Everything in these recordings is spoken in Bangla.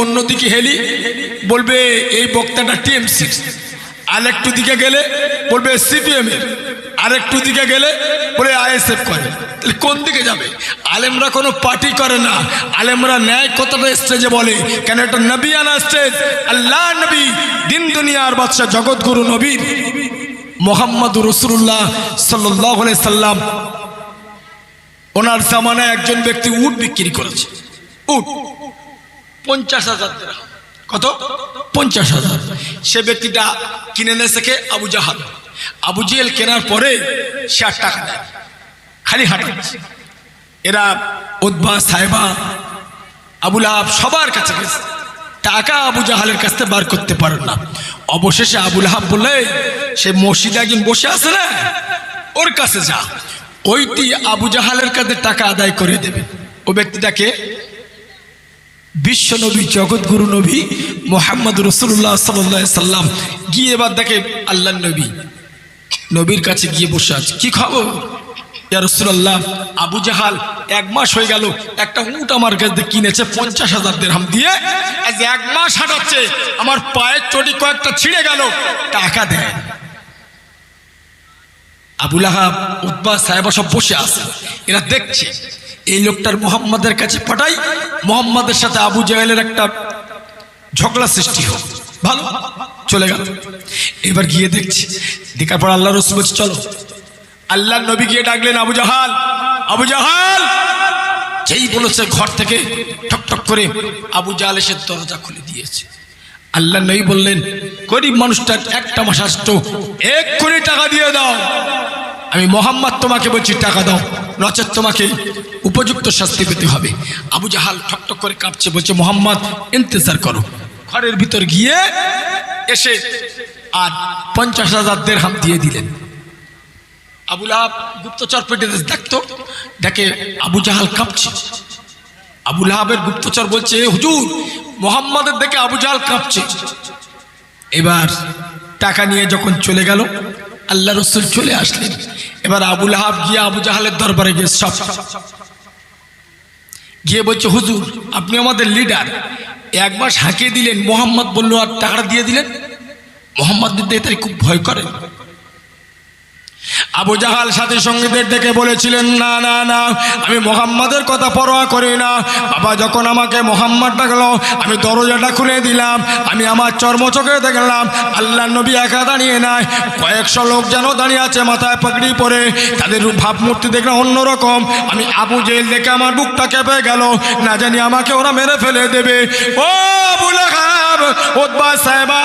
অন্যদিকে হেলি, বলবে, এই বক্তাটা টিএমসি। আর একটু দিকে গেলে, বলবে, সিপিএম এর। আর একটু দিকে গেলে, বলে, আইএসএফ করে। কোন দিকে যাবে? আলেমরা কোনো পার্টি করে না। আলেমরা ন্যায় কথাটা স্টেজে বলে, কেন এটা নবী আনা স্টেজ? আল্লাহ নবী, দিন দুনিয়ার বাদশাহ, জগৎগুরু নবীর মোহাম্মদ রসুল্লাহ সাল্লাহ সাল্লাম। ওনার জামানায় একজন ব্যক্তি উট বিক্রি করেছে। উট। পঞ্চাশ হাজার কত? পঞ্চাশ হাজার। সে ব্যক্তিটা কিনে নিয়েছে কে আবু জাহাল। আবু জেল কেনার পরে সে আর টাকা দেয় খালি হাঁটাচ্ছে। এরা উদ্বা সাহেবা আবুল আহাব সবার কাছে গেছে। টাকা আবু জাহালের কাছ থেকে বার করতে পারেন না। অবশেষে আবুল আহাব বললে, সে মসজিদে একজন বসে আছে না? ওর কাছে যা। ওইটি আবু জাহালের কাছে টাকা আদায় করে দেবে। ও ব্যক্তিটাকে বিশ্ব নবী, জগৎগুরু নবী মোহাম্মদ রসুল্লাহ সাল্লাহ সাল্লাম। গিয়ে এবার দেখে আল্লাহ নবী। নবীর কাছে গিয়ে বসে আছে। কি খবর? ইয়া রসুল্লাহ আবু জাহাল, এক মাস হয়ে গেল, একটা উট আমার কাছে কিনেছে পঞ্চাশ হাজার দেড়হাম দিয়ে, আজ এক মাস হাঁটাচ্ছে, আমার পায়ের চটি কয়েকটা ছিঁড়ে গেল, টাকা দেয় আবুল আহাব উদ্বা সাহেবা সব বসে আছে। এরা দেখছে এই লোকটার মোহাম্মদের কাছে পাঠাই, মোহাম্মদের সাথে আবু জাহেলের একটা ঝগড়া সৃষ্টি হোক। ভালো, চলে গেল। এবার গিয়ে দেখছি, দেখার পর আল্লাহ রসুল বলছে, চলো। আল্লাহ নবী গিয়ে ডাকলেন, আবু জাহাল আবু জাহাল। যেই বলেছে ঘর থেকে ঠক ঠক করে আবু জাহাল এসে দরজা খুলে দিয়েছে। আল্লাহ নবী বললেন, গরিব মানুষটা একটা মাস আসতো, এক কোটি টাকা দিয়ে দাও। আমি মোহাম্মদ তোমাকে বলছি, টাকা দাও। নচেত তোমাকে উপযুক্ত শাস্তি পেতে হবে। আবু জাহাল ঠকঠক করে কাঁপছে, বলছে, মোহাম্মদ, ইন্তজার করো। ঘরের ভিতর গিয়ে এসে আর পঞ্চাশ হাজার দেড় হাম দিয়ে দিলেন। আবুল আহাব গুপ্তচর পেটে দেখতো দেখে আবু জাহাল কাঁপছে। আবুল আহাবের গুপ্তচর বলছে হুজুর, মোহাম্মদের দেখে আবু জাহাল কাঁপছে। এবার টাকা নিয়ে যখন চলে গেল, আল্লাহ রসুল চলে আসলেন। এবার আবুল আহাব গিয়ে আবু জাহালের দরবারে গিয়ে সব গিয়ে বলছে, হুজুর, আপনি আমাদের লিডার এক মাস হাঁকিয়ে দিলেন, মোহাম্মদ বলল, আর টাকাটা দিয়ে দিলেন? মোহাম্মদ দিতে তাই খুব ভয় করেন আবু জাহাল সাথী সঙ্গীদের ডেকে বলেছিলেন, না না না, আমি মোহাম্মদের কথা পরোয়া করি না। বাবা, যখন আমাকে মোহাম্মদ ডাকলো, আমি দরজাটা খুলে দিলাম, আমি আমার চর্ম চোখে দেখলাম আল্লাহ নবী একা দাঁড়িয়ে নাই, কয়েকশো লোক যেন দাঁড়িয়ে আছে মাথায় পাগড়ি পরে, তাদের ভাবমূর্তি দেখলাম অন্যরকম। আমি আবু জেল দেখে আমার বুকটা কেঁপে গেল, না জানি আমাকে ওরা মেরে ফেলে দেবে। ও ওদবা সাহেবা,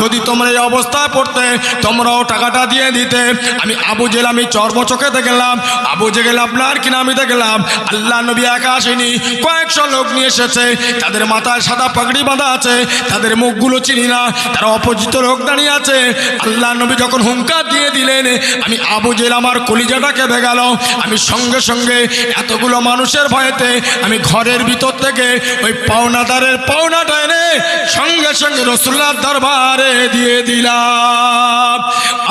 যদি তোমরা এই অবস্থায় পড়তে, তোমরাও টাকাটা দিয়ে দিতে। আমি আবু জেল আমি চর্ম চোখে দেখলাম আবু জেগেল আপনার কিনা আমি দেখলাম আল্লাহ নবী একা আসেনি কয়েকশো লোক নিয়ে এসেছে। তাদের মাথায় সাদা পাগড়ি বাঁধা আছে। তাদের মুখগুলো চিনি না। তারা অপোজিত লোক দাঁড়িয়ে আছে। আল্লাহ নবী যখন হুঙ্কার দিয়ে দিলেন, আমি আবু জেল আমার কলিজাটা কেঁপে গেল। আমি সঙ্গে সঙ্গে এতগুলো মানুষের ভয়েতে আমি ঘরের ভিতর থেকে ওই পাওনাদারের পাওনাটা এনে সঙ্গে সঙ্গে রসুল্লার দরবারে দিয়ে দিলাম।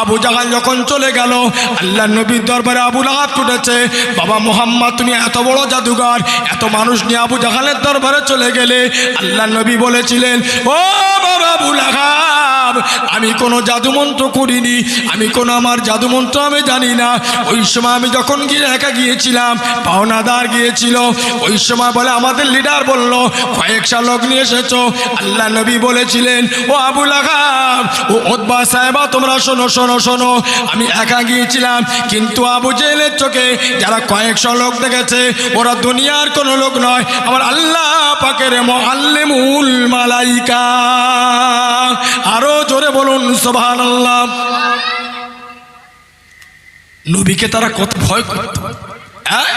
আবু জাহাল যখন চলে গেল আল্লাহ নবীর দরবারে আবু লাহাব ছুটেছে, বাবা মোহাম্মদ, তুমি এত বড় জাদুঘর, এত মানুষ নিয়ে আবু জাহালের দরবারে চলে গেলে? আল্লাহ নবী বলেছিলেন, ও বাবা আবুল আহাব আমি কোনো জাদুমন্ত্র করিনি, আমি কোনো আমার জাদুমন্ত্র আমি জানি না। ওই সময় আমি যখন গিয়ে একা গিয়েছিলাম, পাওনাদার গিয়েছিল। ওই সময় বলে আমাদের লিডার বলল কয়েকশা লোক নিয়ে এসেছ। আল্লাহ নবী বলেছিলেন, ও আবুল আহাব ও ওদবা সাহেবা, তোমরা শোনো শোনো শোনো। আমি একা গিয়েছিলাম, কিন্তু আবু জেলের চোখে যারা কয়েকশো লোক দেখেছে, ওরা দুনিয়ার কোনো লোক নয়। আমার আল্লাহ পাকের মোহাল্লিমুল মালাইকা। জোরে বলুন সোভান আল্লাহ নবীকে তারা কত ভয় করত হ্যাঁ?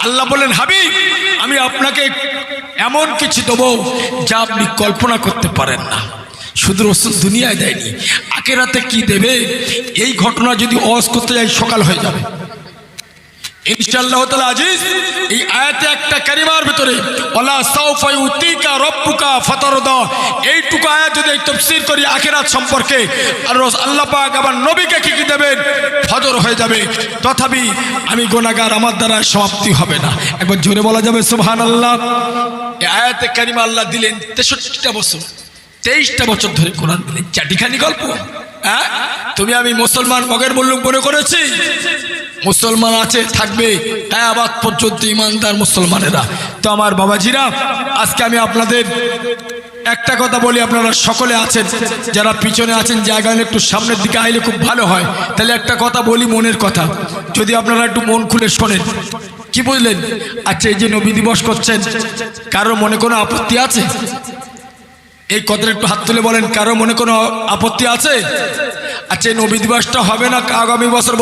আল্লাহ বলেন, হাবিব, আমি আপনাকে এমন কিছু দেবো যা আপনি কল্পনা করতে পারেন না। শুধু রসুল দুনিয়ায় দেয়নি আকেরাতে কি দেবে? এই ঘটনা যদি অস করতে যাই, সকাল হয়ে যাবে। এই আয়াতে একটা ভিতরে যদি করি সম্পর্কে আল্লাহ পাক নবীকে কি দেবেন? হয়ে যাবে। তথাপি আমি গুনাহগার, আমার দ্বারা সমাপ্তি হবে না। একবার জোরে বলা যাবে, সুবহানাল্লাহ। এই আয়াতে কারিমা আল্লাহ দিলেন তেষট্টিটা বছর। তেইশটা বছর ধরে কোরআন দিলেন। চাটিখানি গল্প। হ্যাঁ? তুমি আমি মুসলমান মগের বললুম মনে করেছি? মুসলমান আছে, থাকবে। হ্যাঁ পর্যন্ত ইমানদার মুসলমানেরা। তো আমার বাবাজিরা, আজকে আমি আপনাদের একটা কথা বলি, আপনারা সকলে আছেন, যারা পিছনে আছেন, জায়গা একটু সামনের দিকে আইলে খুব ভালো হয়। তাহলে একটা কথা বলি, মনের কথা। যদি আপনারা একটু মন খুলে শোনেন। কি বুঝলেন আচ্ছা এই যে নবী দিবস করছেন কারোর মনে কোনো আপত্তি আছে? এই কথাটা একটু হাত তুলে বলেন, কারও মনে কোনো আপত্তি আছে? আচ্ছা এই নবী দিবসটা হবে না, আগামী বছর